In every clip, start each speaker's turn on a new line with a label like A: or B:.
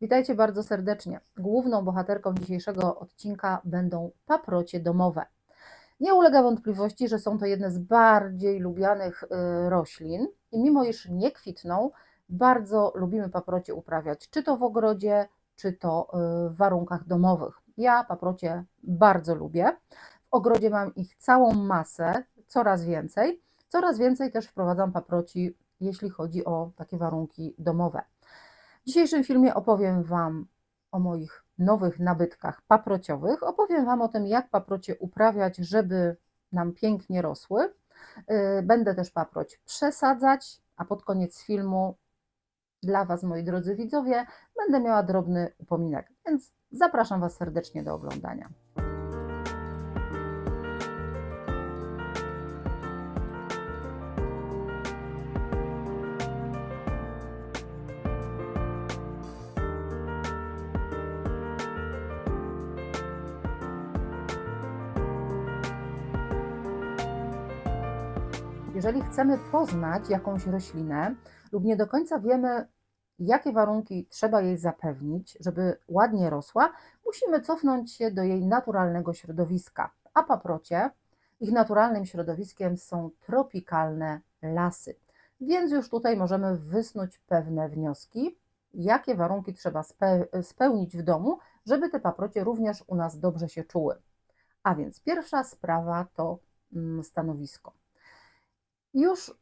A: Witajcie bardzo serdecznie. Główną bohaterką dzisiejszego odcinka będą paprocie domowe. Nie ulega wątpliwości, że są to jedne z bardziej lubianych y, roślin i mimo iż nie kwitną, bardzo lubimy paprocie uprawiać, czy to w ogrodzie, czy to y, w warunkach domowych. Ja paprocie bardzo lubię. W ogrodzie mam ich całą masę, coraz więcej. Coraz więcej też wprowadzam paproci, jeśli chodzi o takie warunki domowe. W dzisiejszym filmie opowiem Wam o moich nowych nabytkach paprociowych. Opowiem Wam o tym, jak paprocie uprawiać, żeby nam pięknie rosły. Yy, Będę też paproć przesadzać, a pod koniec filmu dla Was, moi drodzy widzowie, będę miała drobny upominek, więc zapraszam Was serdecznie do oglądania. Jeżeli chcemy poznać jakąś roślinę lub nie do końca wiemy, jakie warunki trzeba jej zapewnić, żeby ładnie rosła, musimy cofnąć się do jej naturalnego środowiska. A paprocie, ich naturalnym środowiskiem są tropikalne lasy. Więc już tutaj możemy wysnuć pewne wnioski, jakie warunki trzeba spe- spełnić w domu, żeby te paprocie również u nas dobrze się czuły. A więc pierwsza sprawa to mm, stanowisko. Już,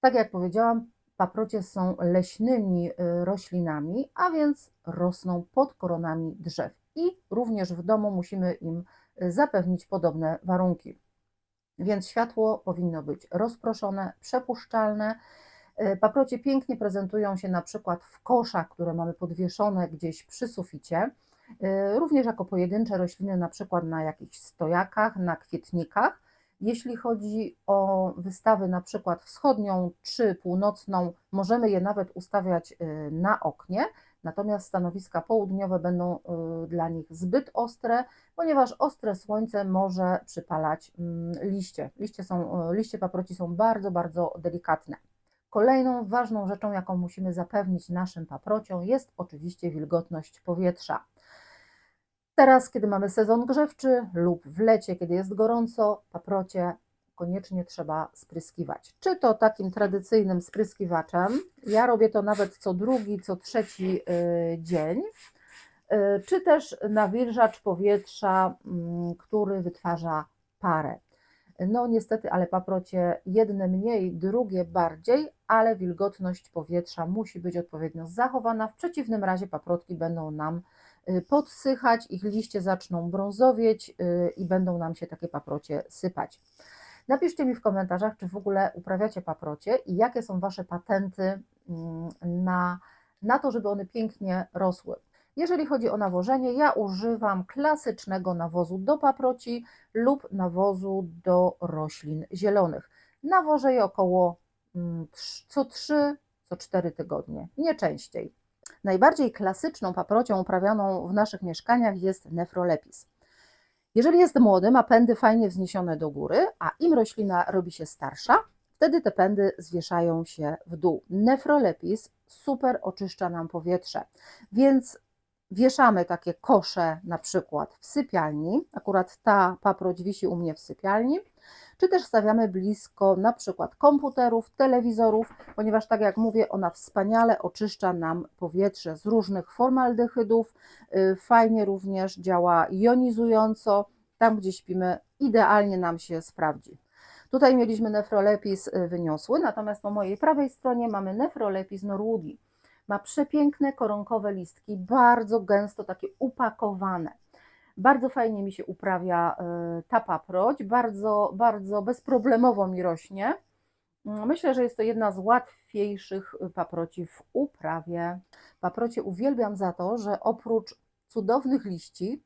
A: tak jak powiedziałam, paprocie są leśnymi y, roślinami, a więc rosną pod koronami drzew. I również w domu musimy im y, zapewnić podobne warunki. Więc światło powinno być rozproszone, przepuszczalne. Y, Paprocie pięknie prezentują się na przykład w koszach, które mamy podwieszone gdzieś przy suficie, również jako pojedyncze rośliny, na przykład na jakichś stojakach, na kwietnikach. Jeśli chodzi o wystawy na przykład wschodnią czy północną, możemy je nawet ustawiać y, na oknie, natomiast stanowiska południowe będą y, dla nich zbyt ostre, ponieważ ostre słońce może przypalać mm, liście. Liście, są, y, liście paproci są bardzo, bardzo delikatne. Kolejną ważną rzeczą, jaką musimy zapewnić naszym paprociom, jest oczywiście wilgotność powietrza. Teraz, kiedy mamy sezon grzewczy lub w lecie, kiedy jest gorąco, paprocie koniecznie trzeba spryskiwać. Czy to takim tradycyjnym spryskiwaczem, ja robię to nawet co drugi, co trzeci y, dzień, y, czy też nawilżacz powietrza, mm, który wytwarza parę. No niestety, ale paprocie jedne mniej, drugie bardziej, ale wilgotność powietrza musi być odpowiednio zachowana. W przeciwnym razie paprotki będą nam podsychać, ich liście zaczną brązowieć y, i będą nam się takie paprocie sypać. Napiszcie mi w komentarzach, czy w ogóle uprawiacie paprocie i jakie są Wasze patenty mm, na, na to, żeby one pięknie rosły. Jeżeli chodzi o nawożenie, ja używam klasycznego nawozu do paproci lub nawozu do roślin zielonych. Nawożę je około mm, co 3, co 4 tygodnie, nie częściej. Najbardziej klasyczną paprocią uprawianą w naszych mieszkaniach jest nefrolepis. Jeżeli jest młody, ma pędy fajnie wzniesione do góry, a im roślina robi się starsza, wtedy te pędy zwieszają się w dół. Nefrolepis super oczyszcza nam powietrze, więc wieszamy takie kosze na przykład w sypialni, akurat ta paproć wisi u mnie w sypialni, czy też stawiamy blisko na przykład komputerów, telewizorów, ponieważ tak jak mówię, ona wspaniale oczyszcza nam powietrze z różnych formaldehydów, y, fajnie również działa jonizująco, tam gdzie śpimy idealnie nam się sprawdzi. Tutaj mieliśmy nefrolepis y, wyniosły, natomiast po mojej prawej stronie mamy nefrolepis norwoodi. Ma przepiękne koronkowe listki, bardzo gęsto takie upakowane. Bardzo fajnie mi się uprawia y, ta paproć, bardzo, bardzo bezproblemowo mi rośnie. Mm, Myślę, że jest to jedna z łatwiejszych y, paproci w uprawie. Paprocie uwielbiam za to, że oprócz cudownych liści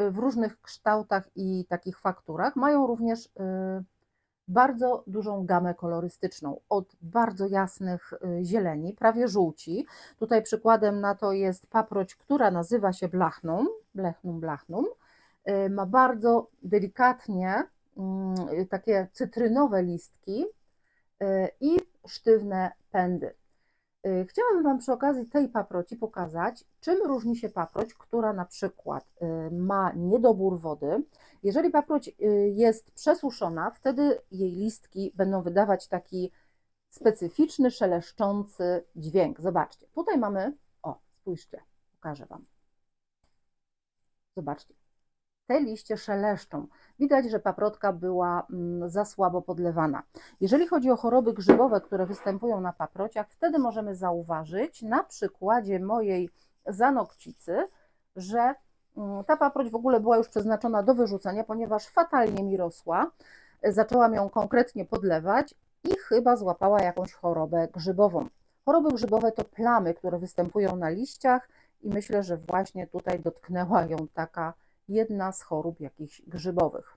A: y, w różnych kształtach i takich fakturach mają również y, bardzo dużą gamę kolorystyczną, od bardzo jasnych zieleni, prawie żółci. Tutaj przykładem na to jest paproć, która nazywa się blachnum, blechnum, blachnum. Y, Ma bardzo delikatnie mm, takie cytrynowe listki y, i sztywne pędy. Y, Chciałabym Wam przy okazji tej paproci pokazać, czym różni się paproć, która na przykład ma niedobór wody. Jeżeli paproć jest przesuszona, wtedy jej listki będą wydawać taki specyficzny, szeleszczący dźwięk. Zobaczcie, tutaj mamy, o, spójrzcie, pokażę Wam. Zobaczcie, te liście szeleszczą. Widać, że paprotka była mm, za słabo podlewana. Jeżeli chodzi o choroby grzybowe, które występują na paprociach, wtedy możemy zauważyć na przykładzie mojej zanokcicy, że mm, ta paproć w ogóle była już przeznaczona do wyrzucenia, ponieważ fatalnie mi rosła. Zaczęłam ją konkretnie podlewać i chyba złapała jakąś chorobę grzybową. Choroby grzybowe to plamy, które występują na liściach i myślę, że właśnie tutaj dotknęła ją taka jedna z chorób jakichś grzybowych.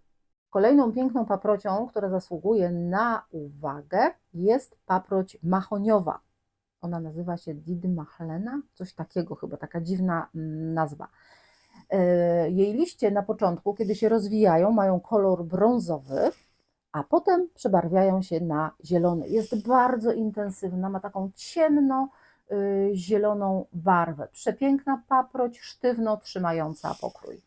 A: Kolejną piękną paprocią, która zasługuje na uwagę, jest paproć mahoniowa. Ona nazywa się Didmachlena, coś takiego chyba, taka dziwna mm, nazwa. E, Jej liście na początku, kiedy się rozwijają, mają kolor brązowy, a potem przebarwiają się na zielony. Jest bardzo intensywna, ma taką ciemno zieloną barwę. Przepiękna paproć, sztywno trzymająca pokrój.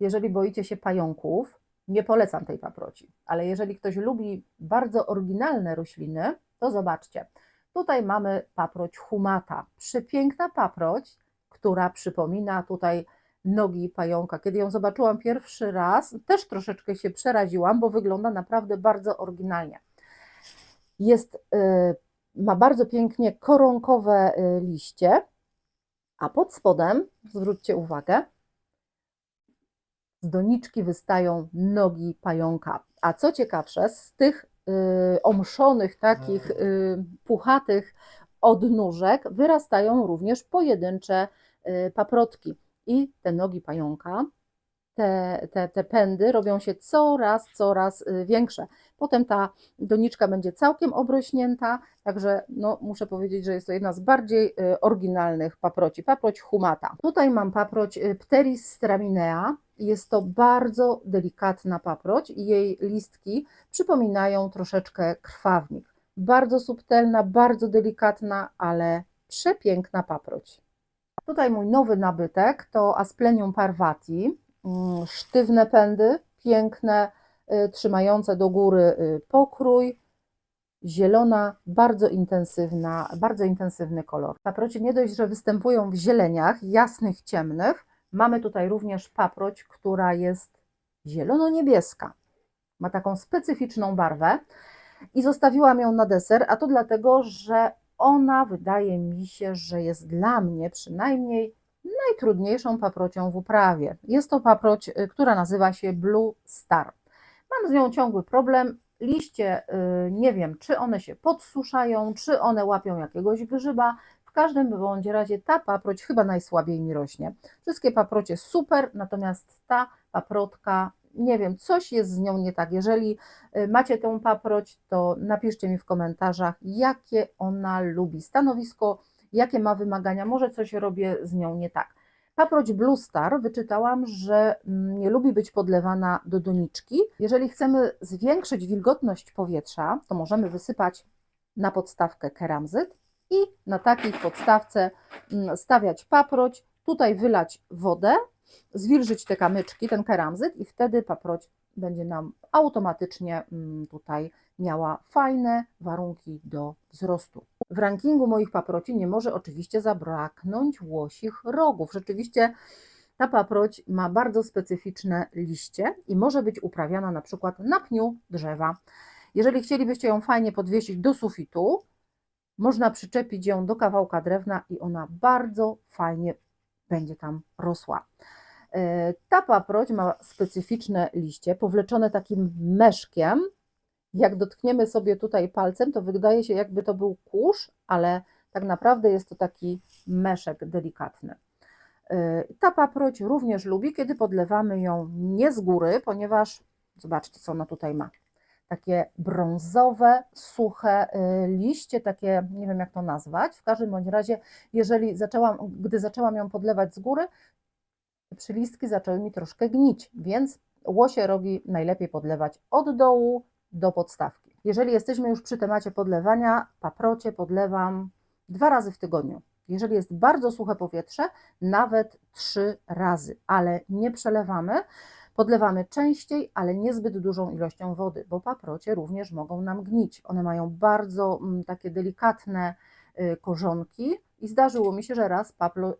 A: Jeżeli boicie się pająków, nie polecam tej paproci, ale jeżeli ktoś lubi bardzo oryginalne rośliny, to zobaczcie. Tutaj mamy paproć humata. Przepiękna paproć, która przypomina tutaj nogi pająka. Kiedy ją zobaczyłam pierwszy raz, też troszeczkę się przeraziłam, bo wygląda naprawdę bardzo oryginalnie. Jest, y, ma bardzo pięknie koronkowe y, liście, a pod spodem, zwróćcie uwagę, z doniczki wystają nogi pająka. A co ciekawsze, z tych y, omszonych, takich y, puchatych odnóżek wyrastają również pojedyncze y, paprotki. I te nogi pająka, te, te, te pędy robią się coraz, coraz y, większe. Potem ta doniczka będzie całkiem obrośnięta, także no, muszę powiedzieć, że jest to jedna z bardziej y, oryginalnych paproci. Paproć humata. Tutaj mam paproć y, Pteris straminea. Jest to bardzo delikatna paproć i jej listki przypominają troszeczkę krwawnik. Bardzo subtelna, bardzo delikatna, ale przepiękna paproć. Tutaj mój nowy nabytek to Asplenium parvati. Mm, Sztywne pędy, piękne, y, trzymające do góry y, pokrój, zielona, bardzo intensywna, bardzo intensywny kolor. Paprocie nie dość, że występują w zieleniach, jasnych, ciemnych, mamy tutaj również paproć, która jest zielono-niebieska. Ma taką specyficzną barwę i zostawiłam ją na deser, a to dlatego, że ona wydaje mi się, że jest dla mnie przynajmniej najtrudniejszą paprocią w uprawie. Jest to paproć, y, która nazywa się Blue Star. Mam z nią ciągły problem. Liście, y, nie wiem, czy one się podsuszają, czy one łapią jakiegoś grzyba. W każdym bądź razie ta paproć chyba najsłabiej mi rośnie. Wszystkie paprocie super, natomiast ta paprotka, nie wiem, coś jest z nią nie tak. Jeżeli y, macie tą paproć, to napiszcie mi w komentarzach, jakie ona lubi stanowisko, jakie ma wymagania, może coś robię z nią nie tak. Paproć Blue Star wyczytałam, że mm, nie lubi być podlewana do doniczki. Jeżeli chcemy zwiększyć wilgotność powietrza, to możemy wysypać na podstawkę keramzyt i na takiej podstawce mm, stawiać paproć, tutaj wylać wodę, zwilżyć te kamyczki, ten keramzyt i wtedy paproć będzie nam automatycznie mm, tutaj miała fajne warunki do wzrostu. W rankingu moich paproci nie może oczywiście zabraknąć łosich rogów. Rzeczywiście ta paproć ma bardzo specyficzne liście i może być uprawiana na przykład na pniu drzewa. Jeżeli chcielibyście ją fajnie podwiesić do sufitu, można przyczepić ją do kawałka drewna i ona bardzo fajnie będzie tam rosła. E, Ta paproć ma specyficzne liście, powleczone takim meszkiem. Jak dotkniemy sobie tutaj palcem, to wydaje się, jakby to był kurz, ale tak naprawdę jest to taki meszek delikatny. E, Ta paproć również lubi, kiedy podlewamy ją nie z góry, ponieważ zobaczcie, co ona tutaj ma. Takie brązowe, suche y, liście, takie nie wiem jak to nazwać. W każdym bądź razie, jeżeli zaczęłam, gdy zaczęłam ją podlewać z góry, przylistki zaczęły mi troszkę gnić, więc łosie rogi najlepiej podlewać od dołu do podstawki. Jeżeli jesteśmy już przy temacie podlewania, paprocie podlewam dwa razy w tygodniu. Jeżeli jest bardzo suche powietrze, nawet trzy razy, ale nie przelewamy. Podlewamy częściej, ale niezbyt dużą ilością wody, bo paprocie również mogą nam gnić. One mają bardzo mm, takie delikatne korzonki i zdarzyło mi się, że raz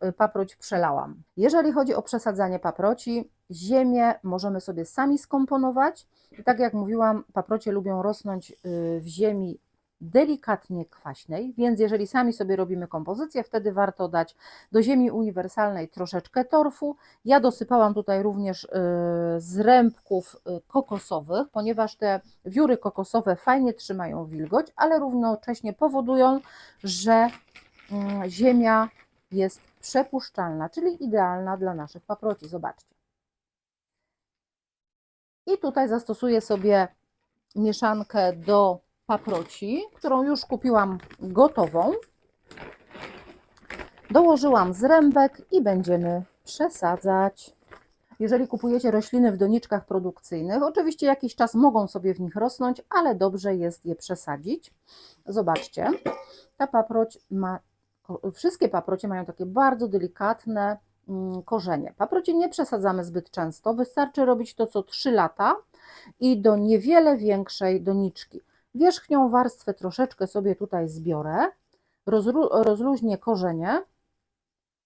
A: y, paproć przelałam. Jeżeli chodzi o przesadzanie paproci, ziemię możemy sobie sami skomponować. I tak jak mówiłam, paprocie lubią rosnąć y, w ziemi delikatnie kwaśnej, więc jeżeli sami sobie robimy kompozycję, wtedy warto dać do ziemi uniwersalnej troszeczkę torfu. Ja dosypałam tutaj również y, zrębków y, kokosowych, ponieważ te wióry kokosowe fajnie trzymają wilgoć, ale równocześnie powodują, że mm, ziemia jest przepuszczalna, czyli idealna dla naszych paproci. Zobaczcie. I tutaj zastosuję sobie mieszankę do paproci, którą już kupiłam gotową. Dołożyłam zrębek i będziemy przesadzać. Jeżeli kupujecie rośliny w doniczkach produkcyjnych, oczywiście jakiś czas mogą sobie w nich rosnąć, ale dobrze jest je przesadzić. Zobaczcie, ta paproć ma, wszystkie paprocie mają takie bardzo delikatne mm, korzenie. Paprocie nie przesadzamy zbyt często, wystarczy robić to co 3 lata i do niewiele większej doniczki. Wierzchnią warstwę troszeczkę sobie tutaj zbiorę, rozlu rozluźnię korzenie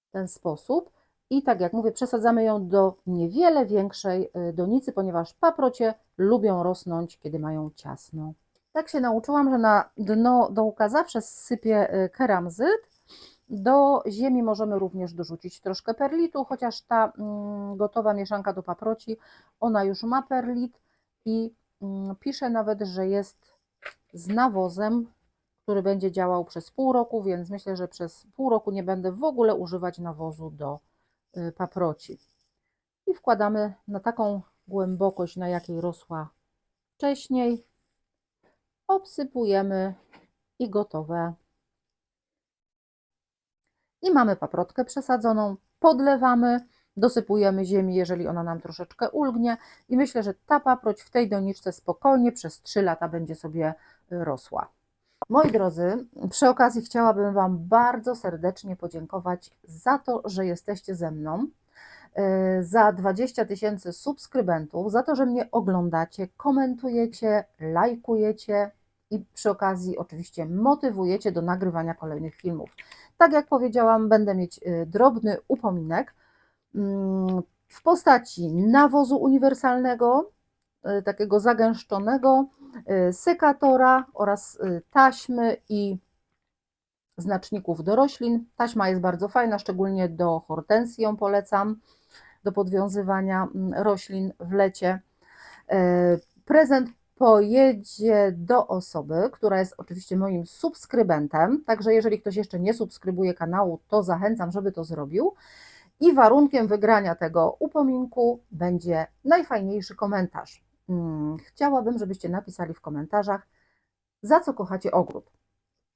A: w ten sposób i tak jak mówię, przesadzamy ją do niewiele większej y, donicy, ponieważ paprocie lubią rosnąć, kiedy mają ciasno. Tak się nauczyłam, że na dno dołka zawsze sypię y, keramzyt. Do ziemi możemy również dorzucić troszkę perlitu, chociaż ta mm, gotowa mieszanka do paproci, ona już ma perlit i mm, pisze nawet, że jest z nawozem, który będzie działał przez pół roku, więc myślę, że przez pół roku nie będę w ogóle używać nawozu do y, paproci. I wkładamy na taką głębokość, na jakiej rosła wcześniej. Obsypujemy i gotowe. I mamy paprotkę przesadzoną, podlewamy, dosypujemy ziemi, jeżeli ona nam troszeczkę ulgnie i myślę, że ta paproć w tej doniczce spokojnie przez 3 lata będzie sobie rosła. Moi drodzy, przy okazji chciałabym Wam bardzo serdecznie podziękować za to, że jesteście ze mną, y, za 20 tysięcy subskrybentów, za to, że mnie oglądacie, komentujecie, lajkujecie i przy okazji oczywiście motywujecie do nagrywania kolejnych filmów. Tak jak powiedziałam, będę mieć y, drobny upominek mm, w postaci nawozu uniwersalnego, takiego zagęszczonego, Y, sekatora oraz y, taśmy i znaczników do roślin. Taśma jest bardzo fajna, szczególnie do hortensji ją polecam, do podwiązywania mm, roślin w lecie. Prezent pojedzie do osoby, która jest oczywiście moim subskrybentem, także jeżeli ktoś jeszcze nie subskrybuje kanału, to zachęcam, żeby to zrobił. I warunkiem wygrania tego upominku będzie najfajniejszy komentarz. Hmm, chciałabym, żebyście napisali w komentarzach, za co kochacie ogród.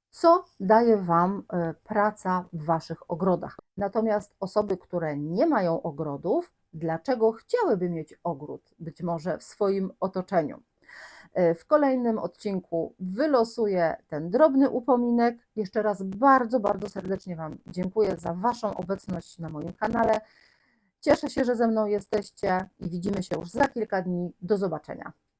A: Co daje Wam e, praca w Waszych ogrodach? Natomiast osoby, które nie mają ogrodów, dlaczego chciałyby mieć ogród, być może w swoim otoczeniu? E, w kolejnym odcinku wylosuję ten drobny upominek. Jeszcze raz bardzo, bardzo serdecznie Wam dziękuję za Waszą obecność na moim kanale. Cieszę się, że ze mną jesteście i widzimy się już za kilka dni. Do zobaczenia.